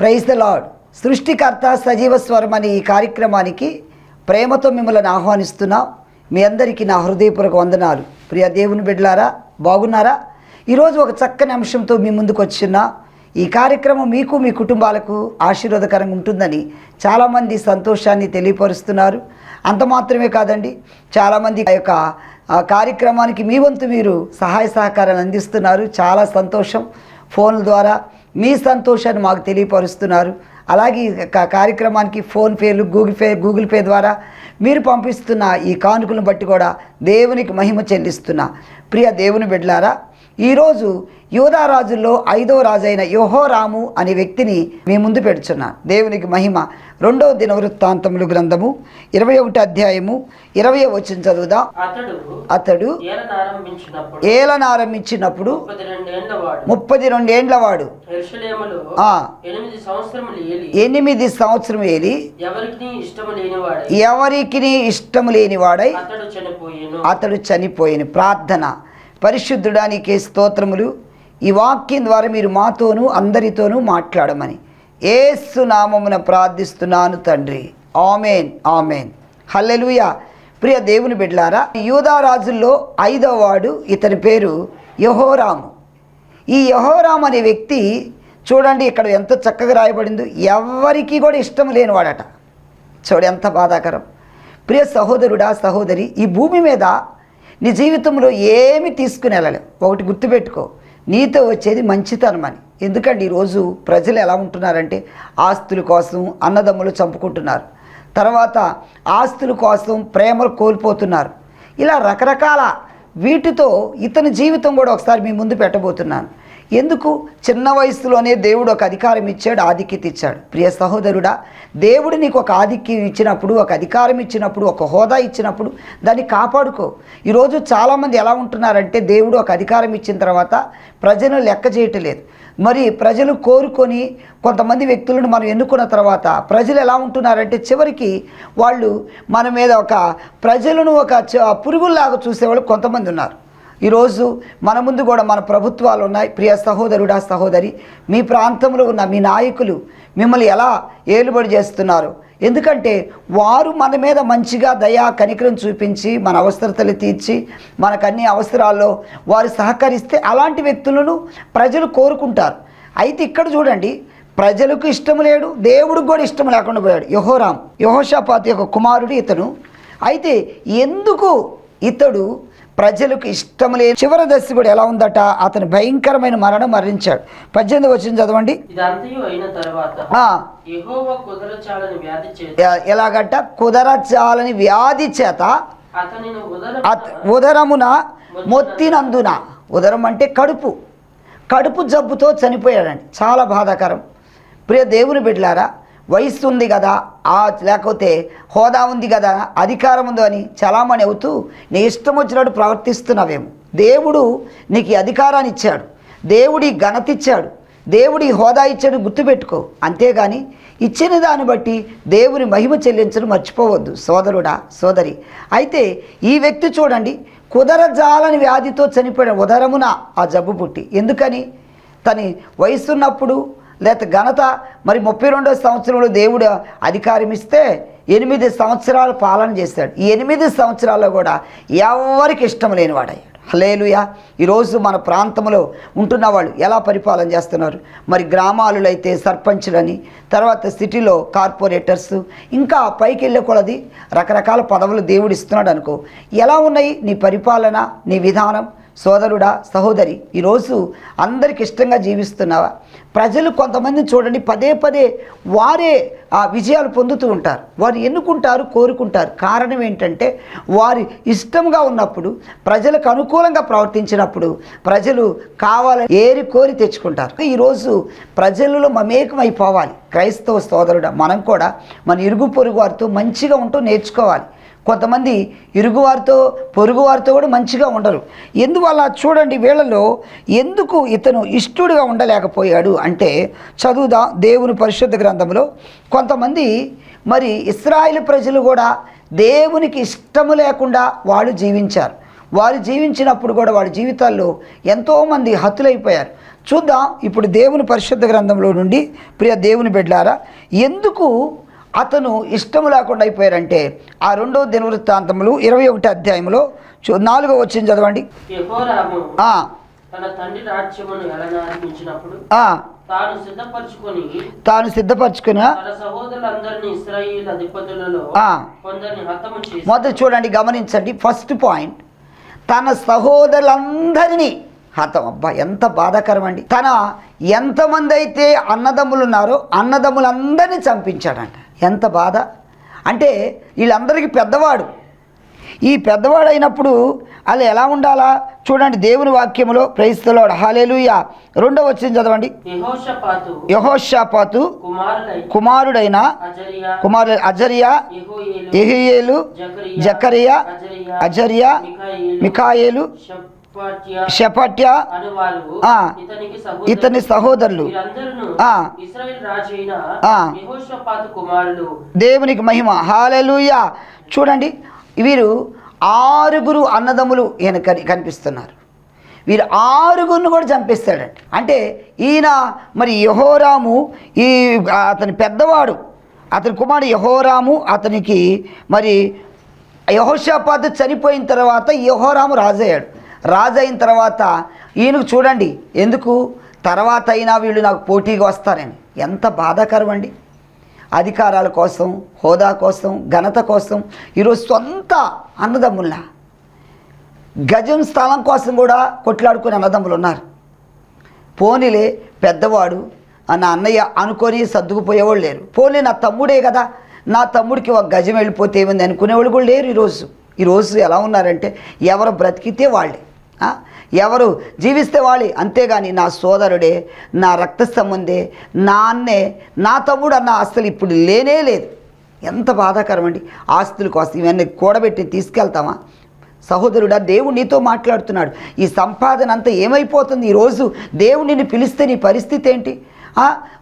Praise the lord సృష్టికర్త సజీవ స్వరం అనే ఈ కార్యక్రమానికి ప్రేమతో మిమ్మల్ని ఆహ్వానిస్తున్నాం. మీ అందరికీ నా హృదయపూర్వక వందనాలు. ప్రియ దేవుని బిడ్డలారా బాగున్నారా? ఈరోజు ఒక చక్కని అంశంతో మీ ముందుకు వచ్చిన ఈ కార్యక్రమం మీకు మీ కుటుంబాలకు ఆశీర్వాదకరంగా ఉంటుందని చాలామంది సంతోషాన్ని తెలియపరుస్తున్నారు. అంత మాత్రమే కాదండి చాలామంది ఆ యొక్క కార్యక్రమానికి మీ వంతు మీరు సహాయ సహకారాలు అందిస్తున్నారు. చాలా సంతోషం. ఫోన్ల ద్వారా మీ సంతోషాన్ని మాకు తెలియపరుస్తున్నారు. అలాగే ఈ క- కార్యక్రమానికి ఫోన్పేలు గూగుల్ పే గూగుల్ పే ద్వారా మీరు పంపిస్తున్న ఈ కానుకలను బట్టి కూడా దేవునికి మహిమ చెల్లిస్తున్నా. ప్రియ దేవుని బిడ్డలారా ఈరోజు యోధారాజుల్లో ఐదో రాజైన యోహోరాము అనే వ్యక్తిని మీ ముందు పెడుచున్నాను దేవునికి మహిమ. రెండవ దినవృత్తాంతములు గ్రంథము ఇరవై ఒకటి అధ్యాయము ఇరవై వచ్చిన చదువుదాం? అతడు ఏలనారంభించినప్పుడు ముప్పది రెండేండ్ల వాడు. ఎనిమిది సంవత్సరం ఏలి. ఎవరికి ఇష్టము లేనివాడై. అతడు చనిపోయిన. ప్రార్థన. పరిశుద్ధుడానికే స్తోత్రములు. ఈ వాక్యం ద్వారా మీరు మాతోనూ అందరితోనూ మాట్లాడమని. ఏసు నామమున ప్రార్థిస్తున్నాను తండ్రి. Amen amen. హల్లెలూయా. ప్రియ దేవుని బిడ్లారా యూదా రాజుల్లో ఐదవ వాడు ఇతని పేరు యహోరాము. ఈ యహోరామ్ అనే వ్యక్తి చూడండి ఇక్కడ ఎంత చక్కగా రాయబడిందో ఎవరికి కూడా ఇష్టం లేనివాడట. చూడు ఎంత బాధాకరం. ప్రియ సహోదరుడా సహోదరి ఈ భూమి మీద నీ జీవితంలో ఏమి తీసుకుని వెళ్ళలేవు. ఒకటి గుర్తుపెట్టుకో నీతో వచ్చేది మంచితనం అని. ఎందుకంటే ఈరోజు ప్రజలు ఎలా ఉంటున్నారంటే ఆస్తుల కోసం అన్నదమ్ములు చంపుకుంటున్నారు. తర్వాత ఆస్తుల కోసం ప్రేమలు కోల్పోతున్నారు. ఇలా రకరకాల వీటితో ఇతని జీవితం కూడా ఒకసారి మీ ముందు పెట్టబోతున్నాను. ఎందుకు? చిన్న వయసులోనే దేవుడు ఒక అధికారం ఇచ్చాడు ఆధిక్యత ఇచ్చాడు. ప్రియ సహోదరుడా దేవుడు నీకు ఒక ఆధిక్యం ఇచ్చినప్పుడు ఒక అధికారం ఇచ్చినప్పుడు ఒక హోదా ఇచ్చినప్పుడు దాన్ని కాపాడుకో. ఈరోజు చాలామంది ఎలా ఉంటున్నారంటే దేవుడు ఒక అధికారం ఇచ్చిన తర్వాత ప్రజలను లెక్క చేయటం లేదు మరి ప్రజలు కోరుకొని కొంతమంది వ్యక్తులను మనం ఎన్నుకున్న తర్వాత ప్రజలు ఎలా ఉంటున్నారంటే చివరికి వాళ్ళు మన మీద ఒక ప్రజలను ఒక పురుగుల్లాగా చూసేవాళ్ళు కొంతమంది ఉన్నారు. ఈరోజు మన ముందు కూడా మన ప్రభుత్వాలు ఉన్నాయి. ప్రియ సహోదరుడా సహోదరి మీ ప్రాంతంలో ఉన్న మీ నాయకులు మిమ్మల్ని ఎలా ఏలుబడి చేస్తున్నారు? ఎందుకంటే వారు మన మీద మంచిగా దయా కనికరం చూపించి మన అవసరతలు తీర్చి మనకు అన్ని అవసరాల్లో వారు సహకరిస్తే అలాంటి వ్యక్తులను ప్రజలు కోరుకుంటారు. అయితే ఇక్కడ చూడండి ప్రజలకు ఇష్టం లేడు దేవుడికి కూడా ఇష్టం లేకుండా పోయాడు యహోరాం యహోషాపాత్ యొక్క కుమారుడు ఇతను. అయితే ఎందుకు ఇతడు ప్రజలకు ఇష్టం లేని చివరి దశ కూడా ఎలా ఉందట? అతను భయంకరమైన మరణం మరణించాడు. పద్దెనిమిది వచ్చిన చదవండి. ఎలాగంట? కుదరచాలని వ్యాధి చేత ఉదరమున మొత్తినందున ఉదరం అంటే కడుపు. కడుపు జబ్బుతో చనిపోయాడండి చాలా బాధాకరం. ప్రియ దేవుని బిడ్డలారా వయస్సు ఉంది కదా ఆ లేకపోతే హోదా ఉంది కదా అధికారం ఉందో అని చలామణి అవుతూ నీ ఇష్టం వచ్చినట్టు ప్రవర్తిస్తున్నావేమో. దేవుడు నీకు అధికారాన్ని ఇచ్చాడు. దేవుడి ఘనత ఇచ్చాడు. దేవుడి హోదా ఇచ్చాడు గుర్తుపెట్టుకో. అంతేగాని ఇచ్చిన దాన్ని బట్టి దేవుని మహిమ చెల్లించడం మర్చిపోవద్దు. సోదరుడా సోదరి అయితే ఈ వ్యక్తి చూడండి కుదరజాలని వ్యాధితో చనిపోయిన ఉదరమున ఆ జబ్బు పుట్టి ఎందుకని? తని వయసున్నప్పుడు లేకపోతే ఘనత మరి ముప్పై రెండో సంవత్సరంలో దేవుడు అధికారం ఇస్తే ఎనిమిది సంవత్సరాలు పాలన చేశాడు ఈ ఎనిమిది సంవత్సరాల్లో కూడా ఎవరికి ఇష్టం లేనివాడయ్యాడు హలేలుయా ఈరోజు మన ప్రాంతంలో ఉంటున్న వాళ్ళు ఎలా పరిపాలన చేస్తున్నారు? మరి గ్రామాలలో అయితే సర్పంచులని తర్వాత సిటీలో కార్పొరేటర్స్ ఇంకా పైకి వెళ్ళే కొలది రకరకాల పదవులు దేవుడు ఇస్తున్నాడు అనుకో. ఎలా ఉన్నాయి నీ పరిపాలన నీ విధానం? సోదరుడా సహోదరి ఈరోజు అందరికి ఇష్టంగా జీవిస్తున్నావా? ప్రజలు కొంతమందిని చూడండి పదే పదే వారే ఆ విజయాలు పొందుతూ ఉంటారు. వారు ఎన్నుకుంటారు కోరుకుంటారు. కారణం ఏంటంటే వారి ఇష్టంగా ఉన్నప్పుడు ప్రజలకు అనుకూలంగా ప్రవర్తించినప్పుడు ప్రజలు కావాలని ఏరి కోరి తెచ్చుకుంటారు. ఈరోజు ప్రజలలో మమేకమైపోవాలి. క్రైస్తవ సోదరుడా మనం కూడా మన ఇరుగు పొరుగు వారితో మంచిగా ఉంటూ నేర్చుకోవాలి. కొంతమంది ఇరుగువారితో పొరుగువారితో కూడా మంచిగా ఉండరు. ఎందువల్ల చూడండి వీళ్ళలో ఎందుకు ఇతను ఇష్టడుగా ఉండలేకపోయాడు అంటే చదువుదా దేవుని పరిశుద్ధ గ్రంథంలో కొంతమంది మరి ఇస్రాయిల్ ప్రజలు కూడా దేవునికి ఇష్టము లేకుండా వాళ్ళు జీవించారు. వారు జీవించినప్పుడు కూడా వాళ్ళ జీవితాల్లో ఎంతోమంది హతులైపోయారు. చూద్దాం ఇప్పుడు దేవుని పరిశుద్ధ గ్రంథంలో నుండి ప్రియ దేవుని బిడ్డారా ఎందుకు అతను ఇష్టం లేకుండా అయిపోయారంటే ఆ రెండో దినవృత్తాంతములు ఇరవై ఒకటి అధ్యాయంలో చూ నాలుగో వచ్చింది చదవండి. తన సిద్ధపరచుకున్న మొదట చూడండి గమనించండి. ఫస్ట్ పాయింట్ తన సహోదరులందరినీ హతం. అబ్బా ఎంత బాధాకరం అండి తన ఎంతమంది అయితే అన్నదమ్ములు ఉన్నారో అన్నదమ్ములందరినీ చంపించాడంట. ఎంత బాధ? అంటే వీళ్ళందరికీ పెద్దవాడు. ఈ పెద్దవాడు అయినప్పుడు అలా ఎలా ఉండాలా? చూడండి దేవుని వాక్యములో ప్రైస్తలోడు హాలేలుయ రెండో వచ్చింది చదవండి. యెహోషపాతు యహోషాపాతు కుమారుడై కుమారుడైన కుమారు Azariah Jehiel Jehiel Zechariah Azariah Michael Shephatiah ఇతని సహోదరులు. దేవునికి మహిమ. హాలెలూయా. చూడండి వీరు ఆరుగురు అన్నదమ్ములు ఈయన కని- కనిపిస్తున్నారు. వీరు ఆరుగురిని కూడా చంపేస్తాడంట. అంటే ఈయన మరి యహోరాము ఈ అతని పెద్దవాడు. అతని కుమారుడు యహోరాము అతనికి మరి యహోషాపాత్ చనిపోయిన తర్వాత యహోరాము రాజు అయ్యాడు రాజు అయిన తర్వాత ఈయనకు చూడండి ఎందుకు? తర్వాత అయినా వీళ్ళు నాకు పోటీగా వస్తారని. ఎంత బాధాకరం అండి అధికారాల కోసం హోదా కోసం ఘనత కోసం ఈరోజు సొంత అన్నదమ్ముల గజం స్థలం కోసం కూడా కొట్లాడుకునే అన్నదమ్ములు ఉన్నారు. పోనీలే పెద్దవాడు ఆ నా అన్నయ్య అనుకొని సర్దుకుపోయేవాళ్ళు లేరు. పోనీ నా తమ్ముడే కదా. నా తమ్ముడికి ఒక గజం వెళ్ళిపోతే ఏముంది అనుకునేవాళ్ళు కూడా లేరు ఈరోజు. ఈరోజు ఎలా ఉన్నారంటే ఎవరు బ్రతికితే వాళ్ళే. ఎవరు జీవిస్తే వాళ్ళే అంతేగాని నా సోదరుడే నా రక్త సంబంధే నా అన్నే నా తమ్ముడు అన్న ఆస్తులు ఇప్పుడు లేనే లేదు. ఎంత బాధాకరం అండి ఆస్తుల కోసం ఇవన్నీ కూడబెట్టి తీసుకెళ్తామా? సహోదరుడా దేవుడు నీతో మాట్లాడుతున్నాడు. ఈ సంపాదన అంతా ఏమైపోతుంది? ఈరోజు దేవుడు నిన్ను పిలిస్తే నీ పరిస్థితి ఏంటి?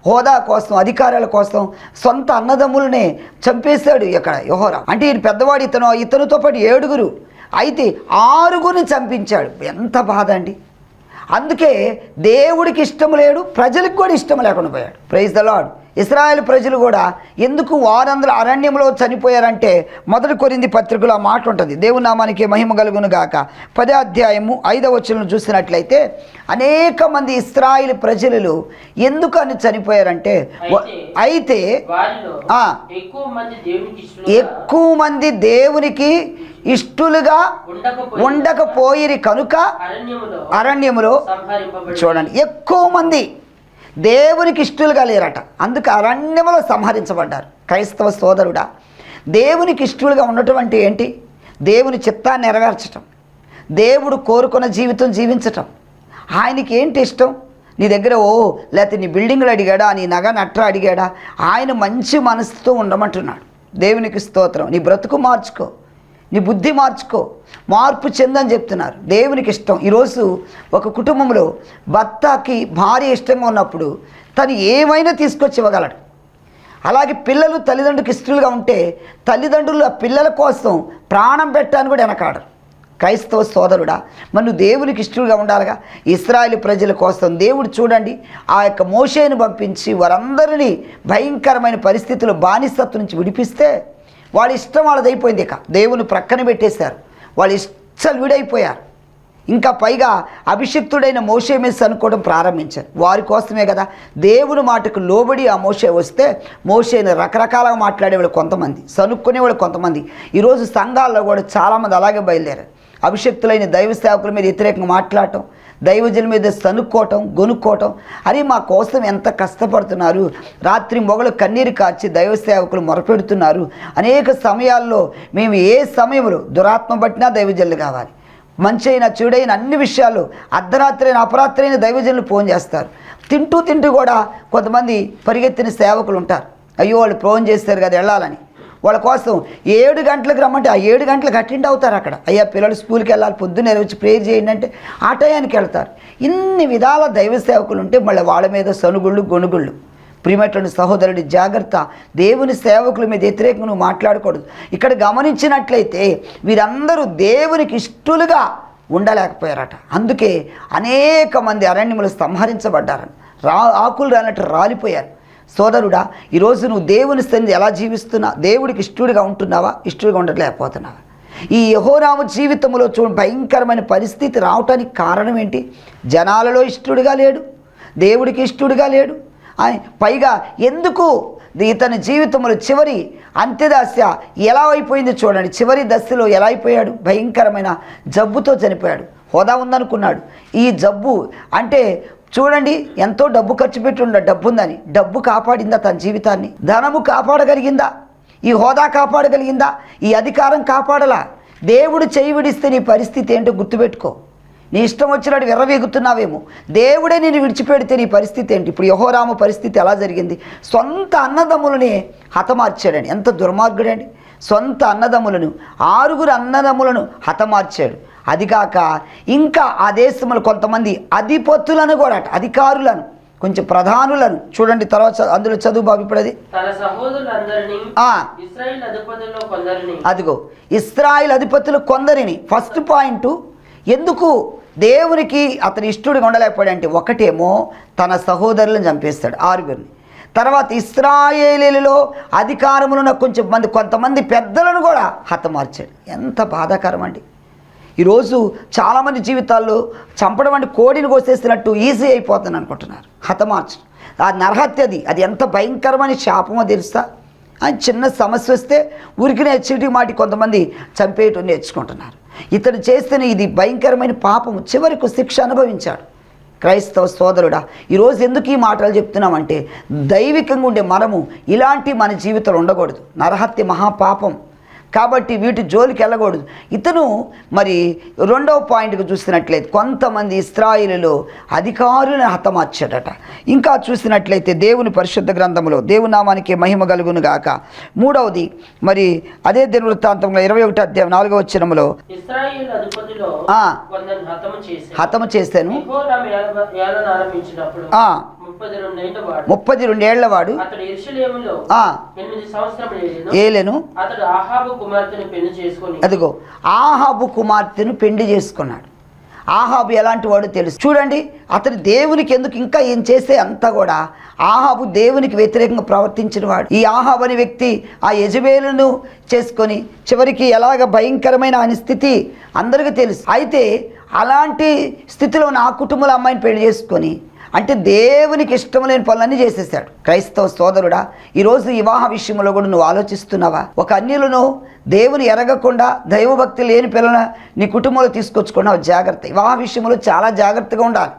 హోదా కోసం అధికారాల కోసం సొంత అన్నదమ్ములనే చంపేశాడు ఇక్కడ యోహోరా. అంటే ఈయన పెద్దవాడు ఇతను ఇతనితో పాటు ఏడుగురు. అయితే ఆరుగురిని చంపించాడు. ఎంత బాధ అండి. అందుకే దేవుడికి ఇష్టం లేడు ప్రజలకు కూడా ఇష్టం లేకుండా పోయాడు. ప్రైజ్ ద లాడ్ ఇస్రాయేల్ ప్రజలు కూడా ఎందుకు వారందరూ అరణ్యంలో చనిపోయారంటే మొదటి కొరింది పత్రికలో ఆ మాట ఉంటుంది. దేవుని నామానికి మహిమ కలుగును గాక. పదే అధ్యాయము ఐదవ వచనం చూసినట్లయితే అనేక మంది ఇస్రాయేల్ ప్రజలు ఎందుకు అని చనిపోయారంటే అయితే. ఎక్కువ మంది దేవునికి ఇష్టలుగా ఉండకపోయిరి. కనుక అరణ్యములో చూడండి ఎక్కువ మంది దేవునికి ఇష్టలుగా లేరట అందుకు అరణ్యములో సంహరించబడ్డారు. క్రైస్తవ సోదరుడా దేవునికి ఇష్టలుగా ఉండటం అంటే ఏంటి? దేవుని చిత్తాన్ని నెరవేర్చటం. దేవుడు కోరుకున్న జీవితం జీవించటం. ఆయనకి ఏంటి ఇష్టం? నీ దగ్గర ఓ లేకపోతే నీ బిల్డింగ్లు అడిగాడా? నీ నగ నట్ర అడిగాడా? ఆయన మంచి మనసుతో ఉండమంటున్నాడు. దేవునికి స్తోత్రం. నీ బ్రతుకు మార్చుకో. నీ బుద్ధి మార్చుకో. మార్పు చెందని చెప్తున్నారు. దేవునికి ఇష్టం. ఈరోజు ఒక కుటుంబంలో భర్తకి భార్య ఇష్టంగా ఉన్నప్పుడు తను ఏమైనా తీసుకొచ్చి ఇవ్వగలడు అలాగే పిల్లలు తల్లిదండ్రులకు ఇష్టలుగా ఉంటే తల్లిదండ్రులు ఆ పిల్లల కోసం ప్రాణం పెట్టాను కూడా వెనకాడరు. క్రైస్తవ సోదరుడా మరి దేవునికి ఇష్టలుగా ఉండాలిగా? ఇస్రాయేల్ ప్రజల కోసం దేవుడు చూడండి ఆ యొక్క మోషేను పంపించి వారందరినీ భయంకరమైన పరిస్థితులు బానిసత్వం నుంచి విడిపిస్తే వాళ్ళ ఇష్టం వాళ్ళది అయిపోయింది ఇక. దేవుని ప్రక్కన పెట్టేశారు. వాళ్ళు ఇష్టలు విడైపోయారు. ఇంకా పైగా అభిషిక్తుడైన మోషే మెస్ అనుకోవడం ప్రారంభించారు. వారి కోసమే కదా దేవుని మాటకు లోబడి ఆ మోషే వస్తే మోషేని రకరకాలుగా మాట్లాడేవాళ్ళు కొంతమంది సనుక్కునేవాళ్ళు కొంతమంది. ఈరోజు సంఘాల్లో కూడా చాలామంది అలాగే బయలుదేరారు. అభిషక్తులైన దైవ సేవకుల మీద వ్యతిరేకంగా మాట్లాడటం దైవజనుల మీద సనుక్కోవటం గొనుక్కోవటం. అరే మా కోసం ఎంత కష్టపడుతున్నారు. రాత్రి మొగలు కన్నీరు కార్చి దైవ సేవకులు మొరపెడుతున్నారు. అనేక సమయాల్లో మేము ఏ సమయంలో దురాత్మ పట్టినా దైవజనులు కావాలి. మంచి అయినా చెడైన అన్ని విషయాలు అర్ధరాత్రి అయిన అపరాత్రి అయిన దైవజనులు ఫోన్ చేస్తారు. తింటూ తింటూ కూడా కొంతమంది పరిగెత్తిన సేవకులు ఉంటారు. అయ్యో వాళ్ళు ఫోన్ చేస్తారు కదా వెళ్ళాలని. వాళ్ళ కోసం ఏడు గంటలకు రమ్మంటే ఆ ఏడు గంటలకు అటెండ్ అవుతారు అక్కడ. అయ్యా పిల్లలు స్కూల్కి వెళ్ళాలి పొద్దున్నే వచ్చి ప్రేయర్ చేయండి అంటే ఆ టయానికి వెళ్తారు. ఇన్ని విధాల దైవ సేవకులు ఉంటే మళ్ళీ వాళ్ళ మీద సనుగుళ్ళు గొనుగుళ్ళు. ప్రియమైనటువంటి సహోదరుడి జాగ్రత్త. దేవుని సేవకుల మీద వ్యతిరేకంగా నువ్వు మాట్లాడకూడదు. ఇక్కడ గమనించినట్లయితే వీరందరూ దేవునికి ఇష్టలుగా ఉండలేకపోయారట. అందుకే అనేక మంది అరణ్యములు సంహరించబడ్డారని రా ఆకులు రానట్టు రాలిపోయారు. సోదరుడా ఈరోజు నువ్వు దేవుని సన్నిధి ఎలా జీవిస్తున్నా దేవుడికి ఇష్టడిగా ఉంటున్నావా? ఇష్టడిగా ఉండట్లేకపోతున్నావా ఈ యహోరాము జీవితంలో చూ భయంకరమైన పరిస్థితి రావటానికి కారణం ఏంటి? జనాలలో ఇష్టడిగా లేడు దేవుడికి ఇష్టడిగా లేడు. పైగా ఎందుకు ఇతని జీవితంలో చివరి అంత్యదశ ఎలా అయిపోయింది చూడండి. చివరి దశలో ఎలా అయిపోయాడు? భయంకరమైన జబ్బుతో చనిపోయాడు. హోదా ఉందనుకున్నాడు. ఈ జబ్బు అంటే చూడండి ఎంతో డబ్బు ఖర్చు పెట్టి ఉండ డబ్బు ఉందని డబ్బు కాపాడిందా తన జీవితాన్ని? ధనము కాపాడగలిగిందా? ఈ హోదా కాపాడగలిగిందా? ఈ అధికారం కాపాడలా? దేవుడు చేయి విడిస్తే నీ పరిస్థితి ఏంటో గుర్తుపెట్టుకో. నీ ఇష్టం వచ్చినట్టు విర్రవీగుతున్నావేమో. దేవుడే నేను విడిచిపెడితే నీ పరిస్థితి ఏంటి? ఇప్పుడు యహోరాము పరిస్థితి ఎలా జరిగింది? సొంత అన్నదమ్ములని హతమార్చాడండి. ఎంత దుర్మార్గుడండి. సొంత అన్నదమ్ములను ఆరుగురు అన్నదమ్ములను హతమార్చాడు. అది కాక ఇంకా ఆ దేశంలో కొంతమంది అధిపతులను కూడా అట, అధికారులను కొంచెం ప్రధానులను చూడండి తర్వాత అందులో చదువు బాబు ఇప్పుడు అది. అదిగో ఇస్రాయిల్ అధిపతులు కొందరిని. ఫస్ట్ పాయింట్ ఎందుకు దేవునికి అతని ఇష్టడుగా ఉండలేకపోయాడంటే ఒకటేమో తన సహోదరులను చంపేస్తాడు ఆరుగురిని. తర్వాత ఇస్రాయేలీలలో అధికారములున్న కొంచెం మంది కొంతమంది పెద్దలను కూడా హతమార్చాడు. ఎంత బాధాకరం అండి. ఈరోజు చాలామంది జీవితాల్లో చంపడం అంటే కోడిని కోసేసినట్టు ఈజీ అయిపోతుంది అనుకుంటున్నారు. హతమార్చడం. ఆ నరహత్యది అది. ఎంత భయంకరమైన శాపమో తెలుసా? అని చిన్న సమస్య వస్తే ఉరికిన చీటి మాటి కొంతమంది చంపేయటం నేర్చుకుంటున్నారు. ఇతడు చేస్తేనే ఇది భయంకరమైన పాపం చివరికి శిక్ష అనుభవించాడు. క్రైస్తవ సోదరుడా ఈరోజు ఎందుకు ఈ మాటలు చెప్తున్నామంటే దైవికంగా ఉండే మనము ఇలాంటి మన జీవితంలో ఉండకూడదు. నరహత్య మహాపాపం. కాబట్టి వీటి జోలికి వెళ్ళకూడదు. ఇతను మరి రెండవ పాయింట్కి చూసినట్లయితే కొంతమంది ఇస్రాయిలులో అధికారులను హతమార్చాడట. ఇంకా చూసినట్లయితే దేవుని పరిశుద్ధ గ్రంథములో దేవుని నామానికి మహిమ కలుగును గాక. మూడవది మరి అదే దినవృత్తాంతంలో ఇరవై ఒకటి అధ్యాయం నాలుగవ వచ్చినములో హతము చేశాను. ముప్పది రెండేళ్ళ వాడు. ఏలిను. అదిగో ఆహాబు కుమార్తెను పెళ్ళి చేసుకున్నాడు. ఆహాబు ఎలాంటి వాడు తెలుసు. చూడండి అతను దేవునికి ఎందుకు ఇంకా ఏం చేస్తే అంతా కూడా ఆహాబు దేవునికి వ్యతిరేకంగా ప్రవర్తించిన వాడు. ఈ ఆహాబు అనే వ్యక్తి ఆ యజబేలును చేసుకొని చివరికి ఎలాగ భయంకరమైన ఆయన స్థితి అందరికీ తెలుసు. అయితే అలాంటి స్థితిలో నా కుటుంబంలో అమ్మాయిని పెళ్ళి చేసుకొని అంటే దేవునికి ఇష్టం లేని పనులన్నీ చేసేసాడు. క్రైస్తవ సోదరుడా ఈరోజు వివాహ విషయంలో కూడా నువ్వు ఆలోచిస్తున్నావా? ఒక అన్యులను దేవుని ఎరగకుండా దైవభక్తి లేని పిల్లల నీ కుటుంబంలో తీసుకొచ్చుకున్నావు. జాగ్రత్త. వివాహ విషయంలో చాలా జాగ్రత్తగా ఉండాలి.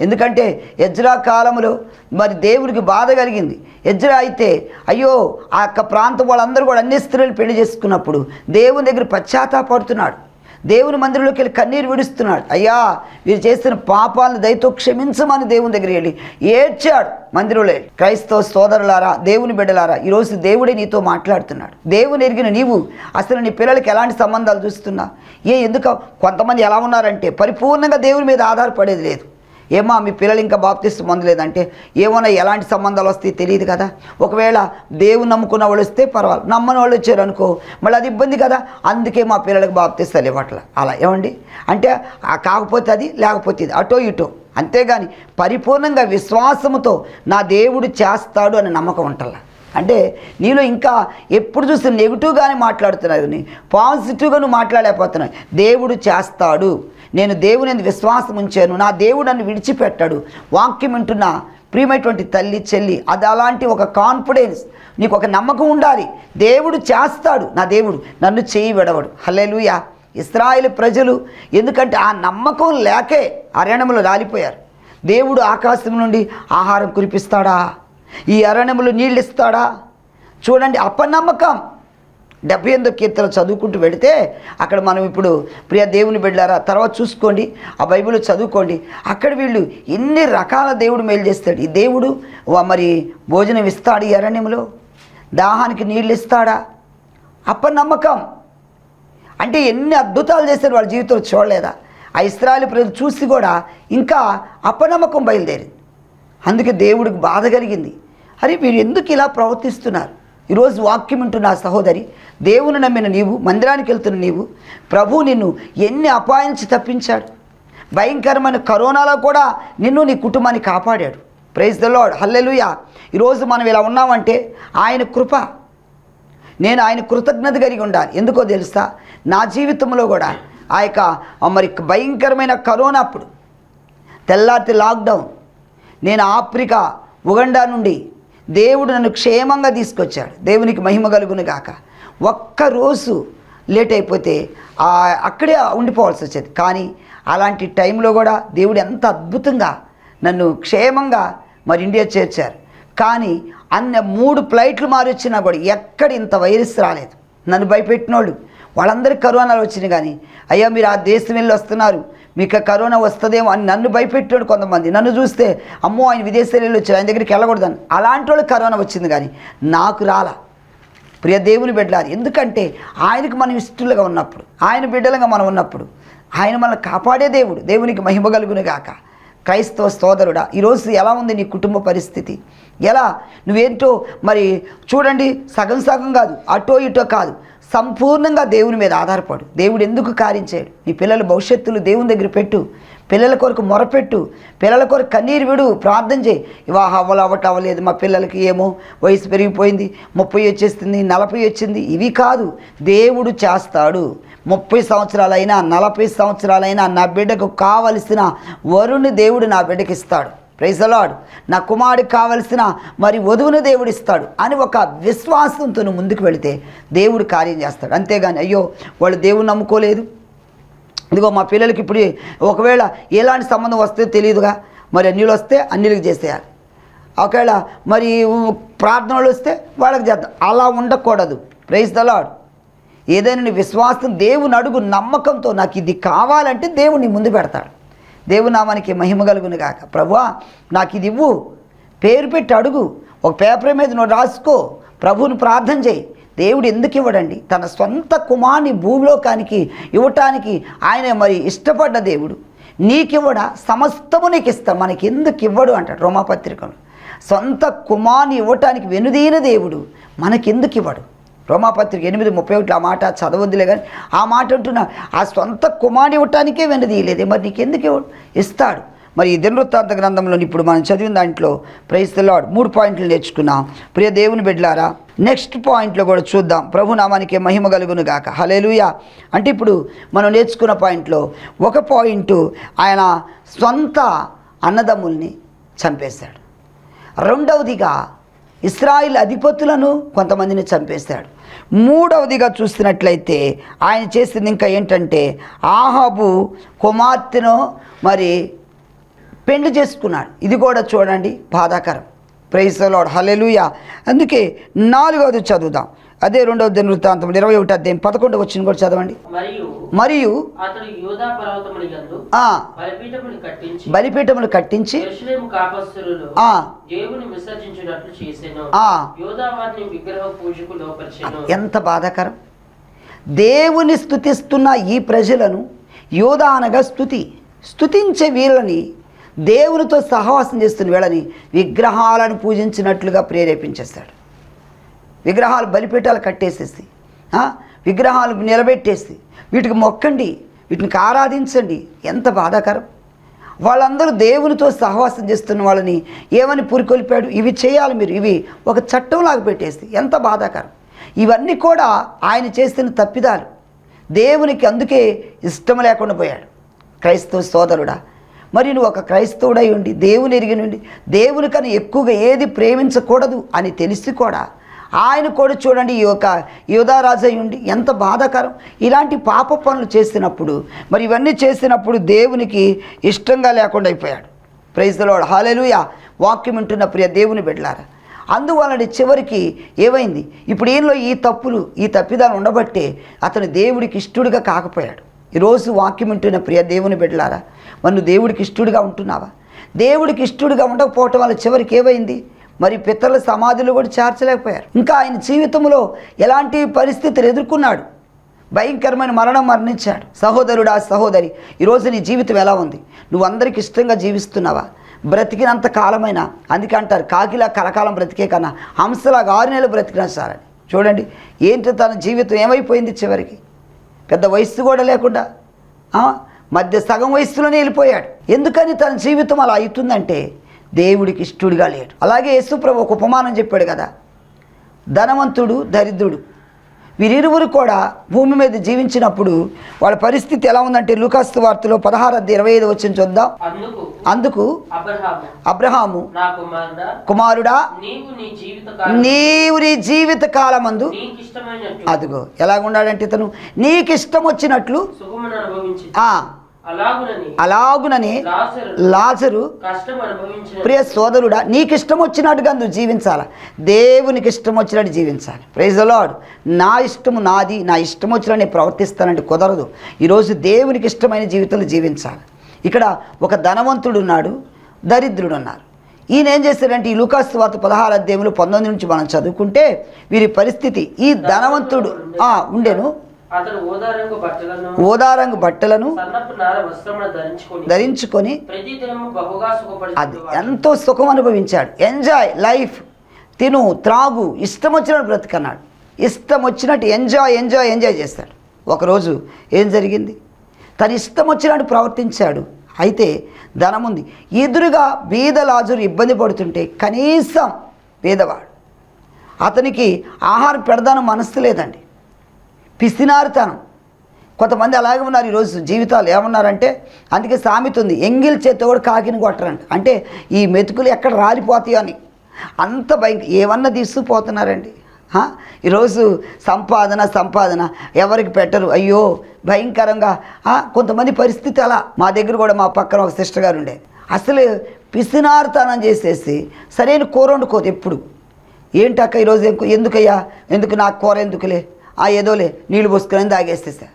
ఎందుకంటే ఎజ్రా కాలంలో మరి దేవునికి బాధ కలిగింది. ఎజ్రా అయితే అయ్యో ఆ యొక్క ప్రాంతం వాళ్ళందరూ కూడా అన్ని స్త్రీలు పెళ్ళి చేసుకున్నప్పుడు దేవుని దగ్గర పశ్చాత్తాపడుతున్నాడు. దేవుని మందిరంలోకి వెళ్ళి కన్నీరు విడుస్తున్నాడు. అయ్యా వీరు చేసిన పాపాలను దయతో క్షమించమని దేవుని దగ్గర వెళ్ళి ఏడ్చాడు మందిరంలో. క్రైస్తవ సోదరులారా దేవుని బిడ్డలారా ఈరోజు దేవుడే నీతో మాట్లాడుతున్నాడు. దేవుని ఎరిగిన నీవు అసలు నీ పిల్లలకి ఎలాంటి సంబంధాలు చూస్తున్నా? ఏ ఎందుకు? కొంతమంది ఎలా ఉన్నారంటే పరిపూర్ణంగా దేవుని మీద ఆధారపడేది లేదు. ఏమా మీ పిల్లలు ఇంకా బాప్తిస్తు పొందలేదంటే? ఏమైనా ఎలాంటి సంబంధాలు వస్తాయి తెలియదు కదా? ఒకవేళ దేవుని నమ్ముకున్న వాళ్ళు వస్తే పర్వాలేదు. నమ్మని వాళ్ళు వచ్చారు అనుకో మళ్ళీ అది ఇబ్బంది కదా? అందుకే మా పిల్లలకు బాప్తిస్తాలు ఇవ్వట్ల. అలా ఏమండి? అంటే కాకపోతే అది లేకపోతే ఇది అటో ఇటో. అంతేగాని పరిపూర్ణంగా విశ్వాసముతో నా దేవుడు చేస్తాడు అనే నమ్మకం ఉంటల్లా? అంటే నీలో ఇంకా ఎప్పుడు చూస్తే నెగిటివ్గానే మాట్లాడుతున్నారు కానీ పాజిటివ్గా నువ్వు మాట్లాడలేకపోతున్నావు. దేవుడు చేస్తాడు. నేను దేవుని విశ్వాసం ఉంచాను. నా దేవుడు నన్ను విడిచిపెట్టాడు. వాక్యం వింటున్న ప్రియమైనటువంటి తల్లి చెల్లి అది అలాంటి ఒక కాన్ఫిడెన్స్ నీకు ఒక నమ్మకం ఉండాలి. దేవుడు చేస్తాడు. నా దేవుడు నన్ను చేయి విడవడు. హల్లెలూయా. ఇస్రాయేల్ ప్రజలు ఎందుకంటే ఆ నమ్మకం లేకే అరణ్యంలో రాలిపోయారు. దేవుడు ఆకాశం నుండి ఆహారం కురిపిస్తాడా? ఈ అరణ్యములు నీళ్ళు ఇస్తాడా? చూడండి అపనమ్మకం. డెబ్బై ఎనిమిదో కీర్తన చదువుకుంటూ వెళితే అక్కడ మనం ఇప్పుడు ప్రియ దేవుని బిడ్డారా తర్వాత చూసుకోండి ఆ బైబిల్ చదువుకోండి. అక్కడ వీళ్ళు ఎన్ని రకాల దేవుడు మేలు చేస్తాడు. ఈ దేవుడు వా- మరి భోజనం ఇస్తాడు ఈ అరణ్యంలో? దాహానికి నీళ్ళు ఇస్తాడా? అప్పనమ్మకం అంటే ఎన్ని అద్భుతాలు చేశారు వాళ్ళ జీవితంలో చూడలేదా? ఆ ఇస్రాయల్ ప్రజలు చూసి కూడా ఇంకా అపనమ్మకం బయలుదేరింది. అందుకే దేవుడికి బాధ కలిగింది. అరే మీరు ఎందుకు ఇలా ప్రవర్తిస్తున్నారు? ఈరోజు వాక్యం వింటున్న ఆ సహోదరి దేవుని నమ్మిన నీవు మందిరానికి వెళ్తున్న నీవు ప్రభు నిన్ను ఎన్ని అపాయించి తప్పించాడు. భయంకరమైన కరోనాలో కూడా నిన్ను నీ కుటుంబాన్ని కాపాడాడు. ప్రైజ్ ద లాడ్ హల్లెలుయ ఈరోజు మనం ఇలా ఉన్నామంటే ఆయన కృప. నేను ఆయన కృతజ్ఞత కలిగి ఉండాలి. ఎందుకో తెలుసా? నా జీవితంలో కూడా ఆ యొక్క మరి భయంకరమైన కరోనా అప్పుడు తెల్లారి లాక్డౌన్ నేను ఆఫ్రికా ఉగండా నుండి దేవుడు నన్ను క్షేమంగా తీసుకొచ్చాడు. దేవునికి మహిమ కలుగును గాక. ఒక్కరోజు లేట్ అయిపోతే అక్కడే ఉండిపోవాల్సి వచ్చేది. కానీ అలాంటి టైంలో కూడా దేవుడు ఎంత అద్భుతంగా నన్ను క్షేమంగా మరి ఇండియా చేర్చారు. కానీ అన్న మూడు ఫ్లైట్లు మారొచ్చినా కూడా ఎక్కడ ఇంత వైరస్ రాలేదు. నన్ను భయపెట్టినోళ్ళు వాళ్ళందరికీ కరోనాలు వచ్చినాయి కానీ అయ్యా మీరు ఆ దేశం వెళ్ళి వస్తున్నారు. మీకు కరోనా వస్తుందేమో అని నన్ను భయపెట్టాడు కొంతమంది. నన్ను చూస్తే అమ్మో ఆయన విదేశాలు వచ్చారు ఆయన దగ్గరికి వెళ్ళకూడదని. అలాంటి వాళ్ళు కరోనా వచ్చింది కానీ నాకు రాలా. ప్రియ దేవుని బిడ్డలారు ఎందుకంటే ఆయనకు మనం ఇష్టలుగా ఉన్నప్పుడు ఆయన బిడ్డలుగా మనం ఉన్నప్పుడు ఆయన మనల్ని కాపాడే దేవుడు దేవునికి మహిమ కలుగును గాక. క్రైస్తవ సోదరుడా ఈరోజు ఎలా ఉంది నీ కుటుంబ పరిస్థితి? ఎలా? నువ్వేంటో మరి చూడండి సగం సగం కాదు అటో ఇటో కాదు. సంపూర్ణంగా దేవుని మీద ఆధారపడు. దేవుడు ఎందుకు కార్యం చేయడు? నీ పిల్లల భవిష్యత్తులు దేవుని దగ్గర పెట్టు. పిల్లల కొరకు మొరపెట్టు. పిల్లల కొరకు కన్నీరు విడు. ప్రార్థన చేయి. వివాహ అవ్వలు అవ్వటం అవ్వలేదు మా పిల్లలకి ఏమో. వయసు పెరిగిపోయింది. ముప్పై వచ్చేస్తుంది నలభై వచ్చింది. ఇవి కాదు. దేవుడు చేస్తాడు. ముప్పై సంవత్సరాలైనా నలభై సంవత్సరాలైనా నా బిడ్డకు కావలసిన వరుణ్ణి దేవుడు నా బిడ్డకి ఇస్తాడు. ప్రైజలాడు నా కుమారుడికి కావలసిన మరి వధువును దేవుడు ఇస్తాడు అని ఒక విశ్వాసంతో ముందుకు వెళితే దేవుడు కార్యం చేస్తాడు. అంతేగాని అయ్యో వాళ్ళు దేవుడు నమ్ముకోలేదు. ఇదిగో మా పిల్లలకి ఇప్పుడు ఒకవేళ ఎలాంటి సంబంధం వస్తే తెలియదుగా. మరి అన్నిలు వస్తే అన్నిలకు చేసేయాలి. ఒకవేళ మరి ప్రార్థనలు వస్తే వాళ్ళకి చేద్దాం. అలా ఉండకూడదు. ప్రైజ్ దలాడు ఏదైనా నీ విశ్వాసం దేవుని అడుగు నమ్మకంతో నాకు ఇది కావాలంటే దేవుని ముందు పెడతాడు. దేవునామానికి మహిమ కలుగును కాక ప్రభువా నాకు ఇది ఇవ్వు. పేరు పెట్టి అడుగు. ఒక పేపర్ మీద నువ్వు రాసుకో. ప్రభువుని ప్రార్థన చేయి. దేవుడు ఎందుకు ఇవ్వడండి? తన సొంత కుమార్ని భూమిలోకానికి ఇవ్వటానికి ఆయన మరి ఇష్టపడ్డ దేవుడు. నీకివ్వడా? సమస్తము నీకు ఇస్తాం మనకి ఎందుకు ఇవ్వడు అంటాడు రోమాపత్రికలు సొంత కుమార్ని ఇవ్వటానికి వెనుదీన దేవుడు మనకెందుకు ఇవ్వడు? రోమాపత్రిక ఎనిమిది ముప్పై ఒకటి ఆ మాట చదవద్దులే కానీ ఆ మాట అంటున్నా ఆ సొంత కుమారుని ఇవ్వటానికే వెనుదీయలేదే మరి నీకెందుకు ఎందుకు ఇస్తాడు. మరి ఈ దినవృత్తాంత గ్రంథంలో ఇప్పుడు మనం చదివిన దాంట్లో ప్రైస్తలాడ్ మూడు పాయింట్లు నేర్చుకున్నాం. ప్రియ దేవుని బిడ్డలారా నెక్స్ట్ పాయింట్లో కూడా చూద్దాం. ప్రభు నామానికి మహిమ కలుగును గాక. హలేలుయా అంటే ఇప్పుడు మనం నేర్చుకున్న పాయింట్లో ఒక పాయింట్ ఆయన సొంత అన్నదమ్ముల్ని చంపేశాడు రెండవదిగా ఇస్రాయిల్ అధిపతులను కొంతమందిని చంపేశాడు మూడవదిగా చూస్తున్నట్లయితే ఆయన చేసింది ఇంకా ఏంటంటే ఆహాబు కుమార్తెను మరి పెళ్ళి చేసుకున్నాడు. ఇది కూడా చూడండి బాధాకరం. ప్రైసలోడ్ హలెలుయా అందుకే నాలుగవది చదువుదాం. అదే రెండవ దినవృత్తాంతం ఇరవై ఒకటి అధ్యాయం పదకొండు వచ్చిన కూడా చదవండి. మరియు బలిపీఠములు కట్టించి ఎంత బాధాకరం. దేవుని స్థుతిస్తున్న ఈ ప్రజలను యోధా అనగా స్థుతి స్థుతించే వీళ్ళని దేవునితో సహవాసం చేస్తున్న వీళ్ళని విగ్రహాలను పూజించినట్లుగా ప్రేరేపించేస్తాడు విగ్రహాలు బలిపీఠాలు కట్టేసేసి విగ్రహాలు నిలబెట్టేసి వీటికి మొక్కండి వీటిని ఆరాధించండి. ఎంత బాధాకరం. వాళ్ళందరూ దేవునితో సహవాసం చేస్తున్న వాళ్ళని ఏమని పురికొల్పాడు? ఇవి చేయాలి మీరు. ఇవి ఒక చట్టంలాగా పెట్టేసి ఎంత బాధాకరం. ఇవన్నీ కూడా ఆయన చేసిన తప్పిదాలు. దేవునికి అందుకే ఇష్టం లేకుండా పోయాడు. క్రైస్తవ సోదరుడా మరి నువ్వు ఒక క్రైస్తవుడై ఉండి దేవుని ఎరిగి నుండి దేవుని కన్నా ఎక్కువగా ఏది ప్రేమించకూడదు అని తెలిసి కూడా ఆయన కూడా చూడండి ఈ యొక్క యోధారాజు ఉండి ఎంత బాధాకరం. ఇలాంటి పాప పనులు చేసినప్పుడు మరి ఇవన్నీ చేసినప్పుడు దేవునికి ఇష్టంగా లేకుండా అయిపోయాడు. ప్రైజ్లోడు హాలెలుయా వాక్యం వింటున్న ప్రియ దేవుని బిడ్డలారా అందువలన చివరికి ఏమైంది? ఇప్పుడు ఈయనలో ఈ తప్పులు ఈ తప్పిదాలు ఉండబట్టే అతను దేవుడికి ఇష్టడుగా కాకపోయాడు. ఈరోజు వాక్యం వింటున్న ప్రియ దేవుని బిడ్డలారా మరి దేవుడికి ఇష్టడుగా ఉంటున్నావా? దేవుడికి ఇష్టడుగా ఉండకపోవటం వల్ల చివరికి ఏమైంది? మరి పితరుల సమాధులు కూడా చేర్చలేకపోయారు. ఇంకా ఆయన జీవితంలో ఎలాంటి పరిస్థితులు ఎదుర్కొన్నాడు? భయంకరమైన మరణం మరణించాడు. సహోదరుడా సహోదరి ఈరోజు నీ జీవితం ఎలా ఉంది? నువ్వు అందరికి ఇష్టంగా జీవిస్తున్నావా? బ్రతికినంత కాలమైన? అందుకే అంటారు కాకిలా కలకాలం బ్రతికే కన్నా హంసలాగా ఆరు నెలలు బ్రతికినా సారని చూడండి ఏంటి తన జీవితం? ఏమైపోయింది చివరికి? పెద్ద వయస్సు కూడా లేకుండా మధ్య సగం వయస్సులోనే వెళ్ళిపోయాడు. ఎందుకని తన జీవితం అలా అవుతుందంటే దేవుడికి ఇష్టడుగా లేడు. అలాగే యేసుప్రభు ఒక ఉపమానం చెప్పాడు కదా. ధనవంతుడు దరిద్రుడు. వీరిరువురు కూడా భూమి మీద జీవించినప్పుడు వాళ్ళ పరిస్థితి ఎలా ఉందంటే లూకాస్తు వార్తలో పదహారు ఇరవై ఐదు వచ్చిన చూద్దాం. అందుకు అబ్రహాము కుమారుడా నీవు నీ జీవిత కాలమందు అదిగో ఎలాగున్నాడంటే ఇతను నీకు ఇష్టం వచ్చినట్లు అలాగునని లాజరు ప్రియ సోదరుడా నీకు ఇష్టం వచ్చినట్టుగా నువ్వు జీవించాలి? దేవునికి ఇష్టం వచ్చినట్టు జీవించాలి ప్రైజ్ లాడ్ నా ఇష్టము నాది నా ఇష్టం వచ్చినట్టు నేను ప్రవర్తిస్తానంటే కుదరదు. ఈరోజు దేవునికి ఇష్టమైన జీవితంలో జీవించాలి. ఇక్కడ ఒక ధనవంతుడు ఉన్నాడు దరిద్రుడు ఉన్నారు ఈయన ఏం చేశాడంటే ఈ లూకాస్ వార్త పదహారు అధ్యాయంలో పంతొమ్మిది నుంచి మనం చదువుకుంటే వీరి పరిస్థితి ఈ ధనవంతుడు ఉండెను. ఓదారంగు బట్టలను ధరించుకొని అది ఎంతో సుఖం అనుభవించాడు. ఎంజాయ్ లైఫ్ తిను త్రాగు. ఇష్టం వచ్చినట్టు బ్రతుకన్నాడు. ఇష్టం వచ్చినట్టు ఎంజాయ్ ఎంజాయ్ ఎంజాయ్ చేస్తాడు. ఒకరోజు ఏం జరిగింది? తన ఇష్టం వచ్చినట్టు ప్రవర్తించాడు. అయితే ధనముంది ఎదురుగా బీదలాజురు ఇబ్బంది పడుతుంటే కనీసం బీదవాడు. అతనికి ఆహారం పెడదాను మనస్సు లేదండి. పిసినారుతనం. కొంతమంది అలాగే ఉన్నారు ఈరోజు జీవితాలు ఏమన్నారంటే అందుకే సామెత ఉంది ఎంగిల్ చేత్తో కూడా కాకిని కొట్టరంట. అంటే ఈ మెతుకులు ఎక్కడ రాలిపోతాయో అని. అంత భయం ఏమన్నా తీసుకుపోతున్నారండి? ఈరోజు సంపాదన సంపాదన ఎవరికి పెట్టరు. అయ్యో భయంకరంగా. కొంతమంది పరిస్థితి అలా. మా దగ్గర కూడా మా పక్కన ఒక సిస్టర్ గారు ఉండే. అసలు పిసినారుతనం చేసేసి సరైన కూర వండుకోదు ఎప్పుడు. ఏంటక్క ఈరోజు ఎందుకయ్యా? ఎందుకు నాకు కూర ఎందుకులే? ఆ ఏదోలే నీళ్ళు పోసుకొని తాగేసేసా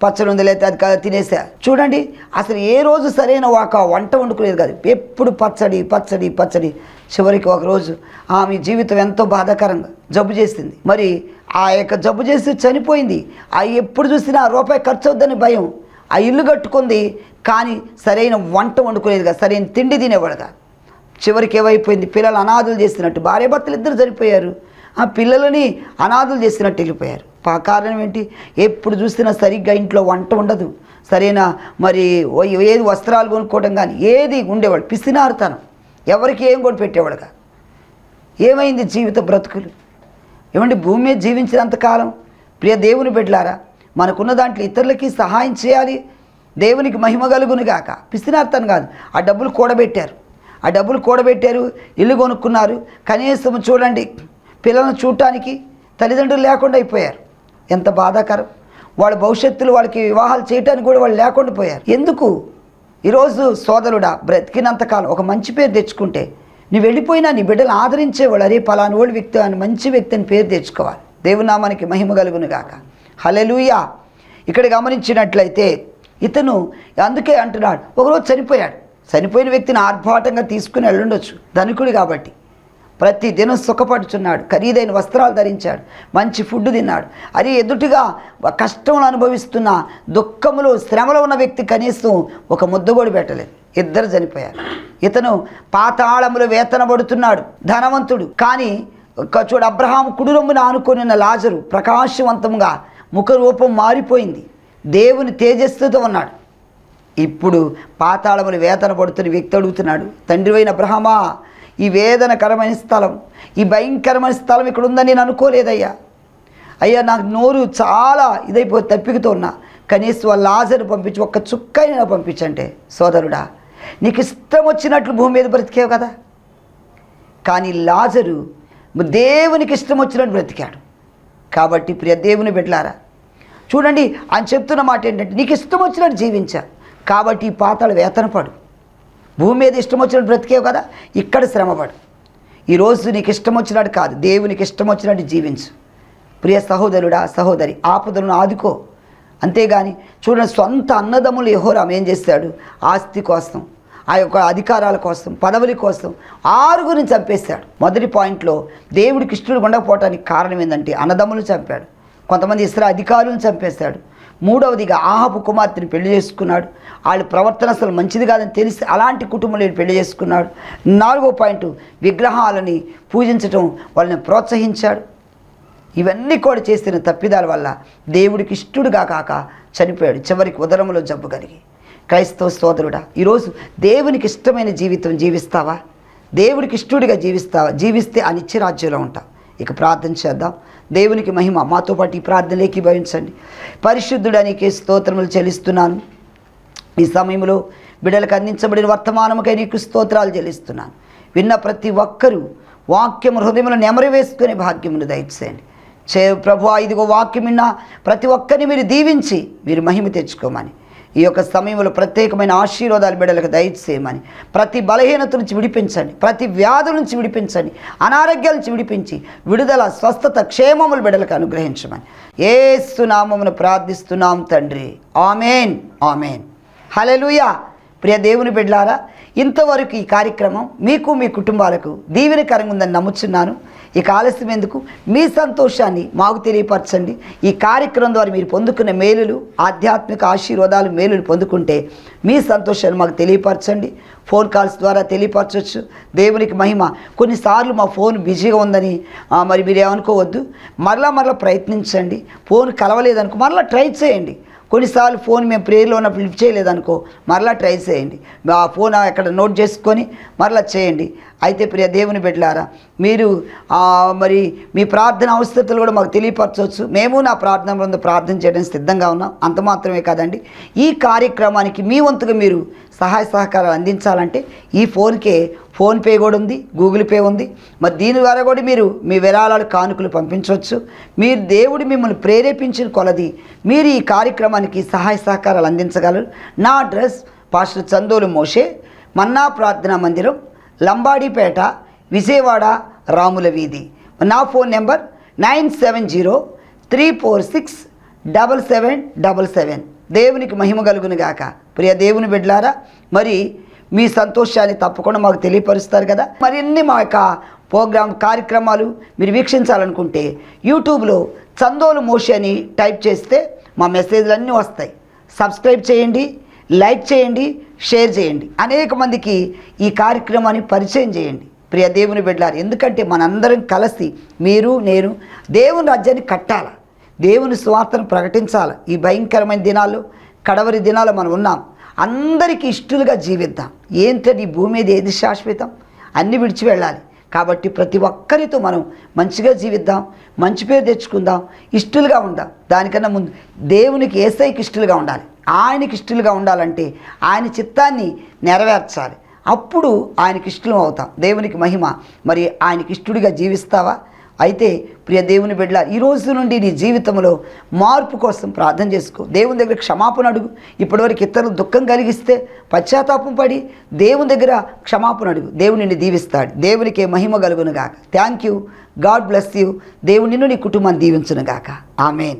పచ్చడి ఉంది లేకపోతే అది కాదు తినేసా చూడండి అసలు ఏ రోజు సరైన ఒక వంట వండుకోలేదు కాదు. ఎప్పుడు పచ్చడి పచ్చడి పచ్చడి. చివరికి ఒకరోజు ఆమె జీవితం ఎంతో బాధాకరంగా జబ్బు చేసింది. మరి ఆ యొక్క జబ్బు చేసి చనిపోయింది. ఆ ఎప్పుడు చూసినా ఆ రూపాయి ఖర్చు అవుద్దని భయం. ఆ ఇల్లు కట్టుకుంది కానీ సరైన వంట వండుకునేది కాదు. సరైన తిండి తినేవాడుగా చివరికి ఏమైపోయింది? పిల్లలు అనాథులు చేసినట్టు భార్య భర్తలు ఇద్దరు చనిపోయారు. ఆ పిల్లలని అనాథలు చేసినట్టు వెళ్ళిపోయారు. పా కారణం ఏంటి? ఎప్పుడు చూసినా సరిగ్గా ఇంట్లో వంట ఉండదు. సరైన? మరి ఏది వస్త్రాలు కొనుక్కోవడం కానీ ఏది ఉండేవాడు పిసినారుతనం ఎవరికి ఏం కూడా పెట్టేవాడుగా ఏమైంది జీవిత బ్రతుకులు? ఏమండి భూమి మీద జీవించినంత కాలం? ప్రియ దేవుని బిడ్డలారా మనకున్న దాంట్లో ఇతరులకి సహాయం చేయాలి. దేవునికి మహిమ కలుగును గాక. పిసినార్థం కాదు. ఆ డబ్బులు కూడబెట్టారు. ఆ డబ్బులు కూడబెట్టారు. ఇల్లు కొనుక్కున్నారు. కనీసం చూడండి పిల్లలను చూడటానికి తల్లిదండ్రులు లేకుండా అయిపోయారు. ఎంత బాధాకరం. వాళ్ళ భవిష్యత్తులో వాళ్ళకి వివాహాలు చేయటానికి కూడా వాళ్ళు లేకుండా పోయారు. ఎందుకు? ఈరోజు సోదరుడా బ్రతికినంతకాలం ఒక మంచి పేరు తెచ్చుకుంటే నువ్వు వెళ్ళిపోయినా నీ బిడ్డలు ఆదరించేవాళ్ళు అరే పలాని వాడు వ్యక్తి అని మంచి వ్యక్తి అని పేరు తెచ్చుకోవాలి. దేవునామానికి మహిమ కలుగును గాక. హలెలుయా ఇక్కడ గమనించినట్లయితే ఇతను అందుకే అంటున్నాడు ఒకరోజు చనిపోయాడు. చనిపోయిన వ్యక్తిని ఆర్భాటంగా తీసుకుని వెళ్ళుండొచ్చు. ధనికుడు కాబట్టి. ప్రతి దినం సుఖపడుచున్నాడు. ఖరీదైన వస్త్రాలు ధరించాడు. మంచి ఫుడ్ తిన్నాడు. అది ఎదుటిగా కష్టములు అనుభవిస్తున్న దుఃఖములు శ్రమలో ఉన్న వ్యక్తి కనీసం ఒక ముద్ద పెట్టలేదు. ఇద్దరు చనిపోయారు. ఇతను పాతాళములు వేతనబడుతున్నాడు ధనవంతుడు. కానీ ఒక చూడు అబ్రహాం కుడురొమ్మున ఆనుకొని ఉన్న లాజరు ప్రకాశవంతంగా ముఖరూపం మారిపోయింది. దేవుని తేజస్సుతో ఉన్నాడు. ఇప్పుడు పాతాళములు వేతన పడుతున్న వ్యక్తి అడుగుతున్నాడు తండ్రివైన అబ్రహమా ఈ వేదనకరమైన స్థలం ఈ భయంకరమైన స్థలం ఇక్కడ ఉందని నేను అనుకోలేదయ్యా. అయ్యా నాకు నోరు చాలా ఇదైపోయి తప్పికతో ఉన్నా. కనీసం వాళ్ళ లాజరు పంపించి ఒక్క చుక్కైనా పంపించంటే సోదరుడా నీకు ఇష్టం వచ్చినట్లు భూమి మీద బ్రతికేవు కదా. కానీ లాజరు దేవునికి ఇష్టం వచ్చినట్టు బ్రతికాడు. కాబట్టి ప్రియ దేవుని బిడ్డలారా చూడండి ఆయన చెప్తున్న మాట ఏంటంటే నీకు ఇష్టం వచ్చినట్టు జీవించా. కాబట్టి ఈ పాతాలు వేతనపడు భూమి మీద ఇష్టం వచ్చినట్టు బ్రతికేవు కదా? ఇక్కడ శ్రమపడు. ఈరోజు నీకు ఇష్టం వచ్చినట్టు కాదు దేవునికి ఇష్టం వచ్చినట్టు జీవించు. ప్రియ సహోదరుడా సహోదరి ఆపదలను ఆదుకో. అంతేగాని చూడండి సొంత అన్నదమ్ములు యెహోరాం ఏం చేశాడు ఆస్తి కోసం ఆ యొక్క అధికారాల కోసం పదవుల కోసం ఆరుగురిని చంపేశాడు మొదటి పాయింట్లో దేవుడికి ఇష్టడు ఉండకపోవటానికి కారణం ఏంటంటే అన్నదమ్ములు చంపాడు. కొంతమంది ఇస్రా అధికారులను చంపేశాడు మూడవదిగా ఆహాబు కుమార్తెని పెళ్ళి చేసుకున్నాడు. వాళ్ళ ప్రవర్తన అసలు మంచిది కాదని తెలిసి అలాంటి కుటుంబంలో పెళ్ళి చేసుకున్నాడు. నాలుగో పాయింట్ విగ్రహాలని పూజించటం వాళ్ళని ప్రోత్సహించాడు. ఇవన్నీ కూడా చేసిన తప్పిదాల వల్ల దేవుడికి ఇష్టడుగా కాక చనిపోయాడు. చివరికి ఉదరంలో జబ్బు కలిగి. క్రైస్తవ సోదరుడా ఈరోజు దేవునికి ఇష్టమైన జీవితం జీవిస్తావా? దేవుడికి ఇష్టడుగా జీవిస్తావా? జీవిస్తే ఆ నిత్యరాజ్యంలో ఉంటావు. ఇక ప్రార్థన చేద్దాం. దేవునికి మహిమ మాతో పాటు ఈ ప్రార్థనలోకి భవించండి పరిశుద్ధుడానికి స్తోత్రములు చెల్లిస్తున్నాను. ఈ సమయంలో బిడలకు అందించబడిన వర్తమానముకై నీకు స్తోత్రాలు చెల్లిస్తున్నాను. విన్న ప్రతి ఒక్కరూ వాక్యం హృదయంలో నెమరు వేసుకునే భాగ్యమును దయచేయండి. చే ప్రభు ఇదిగో వాక్యం విన్న ప్రతి ఒక్కరిని మీరు దీవించి మీరు మహిమ తెచ్చుకోమని ఈ యొక్క సమయంలో ప్రత్యేకమైన ఆశీర్వాదాలు బిడ్డలకు దయచేయమని ప్రతి బలహీనత నుంచి విడిపించండి ప్రతి వ్యాధి నుంచి విడిపించండి అనారోగ్యాల నుంచి విడిపించి విడుదల స్వస్థత క్షేమములు బిడ్డలకు అనుగ్రహించమని. ఏసునామమును ప్రార్థిస్తున్నాం తండ్రి. ఆమెన్. ఆమెన్. హలెలుయా ప్రియ దేవుని బిడ్లారా ఇంతవరకు ఈ కార్యక్రమం మీకు మీ కుటుంబాలకు దీవెనకరంగా ఉందని నమ్ముచున్నాను. ఇక ఆలస్యం ఎందుకు? మీ సంతోషాన్ని మాకు తెలియపరచండి. ఈ కార్యక్రమం ద్వారా మీరు పొందుకున్న మేలులు ఆధ్యాత్మిక ఆశీర్వాదాలు మేలులు పొందుకుంటే మీ సంతోషాన్ని మాకు తెలియపరచండి. ఫోన్ కాల్స్ ద్వారా తెలియపరచవచ్చు. దేవునికి మహిమ. కొన్నిసార్లు మా ఫోన్ బిజీగా ఉందని మరి మీరు ఏమనుకోవద్దు. మరలా మరలా ప్రయత్నించండి. ఫోన్ కలవలేదనుకో మరలా ట్రై చేయండి. కొన్నిసార్లు ఫోన్ మేము ప్రేయర్లో ఉన్నప్పుడు లిఫ్ట్ చేయలేదనుకో మరలా ట్రై చేయండి. ఆ ఫోన్ అక్కడ నోట్ చేసుకొని మరలా చేయండి. అయితే ప్రియ దేవుని బిడ్డలారా మీరు మరి మీ ప్రార్థన అవసరతలు కూడా మాకు తెలియపరచవచ్చు. మేము నా ప్రార్థన బృందం ప్రార్థన చేయడానికి సిద్ధంగా ఉన్నాం. అంత మాత్రమే కాదండి. ఈ కార్యక్రమానికి మీ వంతుగా మీరు సహాయ సహకారాలు అందించాలంటే ఈ ఫోన్కే ఫోన్పే కూడా ఉంది గూగుల్ పే ఉంది. మరి దీని ద్వారా కూడా మీరు మీ విరాళాలు కానుకలు పంపించవచ్చు. మీరు దేవుడు మిమ్మల్ని ప్రేరేపించిన కొలది మీరు ఈ కార్యక్రమానికి సహాయ సహకారాలు అందించగలరు. నా అడ్రస్ పాస్టర్ చందోలు మోషే మన్నా ప్రార్థనా మందిరం లంబాడీపేట విజయవాడ రాముల వీధి. నా phone number nine seven zero three four six double seven double seven. దేవునికి మహిమ కలుగును గాక. ప్రియ దేవుని బిడ్లారా మరి మీ సంతోషాన్ని తప్పకుండా మాకు తెలియపరుస్తారు కదా? మరిన్ని మా యొక్క ప్రోగ్రామ్ కార్యక్రమాలు మీరు వీక్షించాలనుకుంటే యూట్యూబ్లో చందోలు మోషి అని టైప్ చేస్తే మా మెసేజ్లు అన్నీ వస్తాయి. సబ్స్క్రైబ్ చేయండి. లైక్ చేయండి షేర్ చేయండి. అనేక మందికి ఈ కార్యక్రమాన్ని పరిచయం చేయండి. ప్రియ దేవుని బిడ్డలారు ఎందుకంటే మనందరం కలిసి మీరు నేను దేవుని రాజ్యాన్ని కట్టాల? దేవుని స్వార్థను ప్రకటించాలి? ఈ భయంకరమైన దినాలు కడవరి దినాలు మనం ఉన్నాం. అందరికీ ఇష్టలుగా జీవిద్దాం. ఏంటని భూమి మీద ఏది శాశ్వతం? అన్ని విడిచి వెళ్ళాలి. కాబట్టి ప్రతి ఒక్కరితో మనం మంచిగా జీవిద్దాం మంచి పేరు తెచ్చుకుందాం ఇష్టలుగా ఉందాం. దానికన్నా ముందు దేవునికి ఏసైకి ఇష్టలుగా ఉండాలి. ఆయనకి ఇష్టలుగా ఉండాలంటే ఆయన చిత్తాన్ని నెరవేర్చాలి. అప్పుడు ఆయనకి ఇష్టం అవుతాం. దేవునికి మహిమ. మరి ఆయనకి ఇష్టడిగా జీవిస్తావా? అయితే ప్రియ దేవుని బిడ్డ ఈ రోజు నుండి నీ జీవితంలో మార్పు కోసం ప్రార్థన చేసుకో. దేవుని దగ్గర క్షమాపణ అడుగు. ఇప్పటివరకు ఇతరులు దుఃఖం కలిగిస్తే పశ్చాత్తాపం పడి దేవుని దగ్గర క్షమాపణ అడుగు. దేవుని నిన్ను దీవిస్తాడు. దేవునికే మహిమ కలుగునుగాక thank you God bless you దేవుని నిన్ను నీ కుటుంబాన్ని దీవించునుగాక ఆమెన్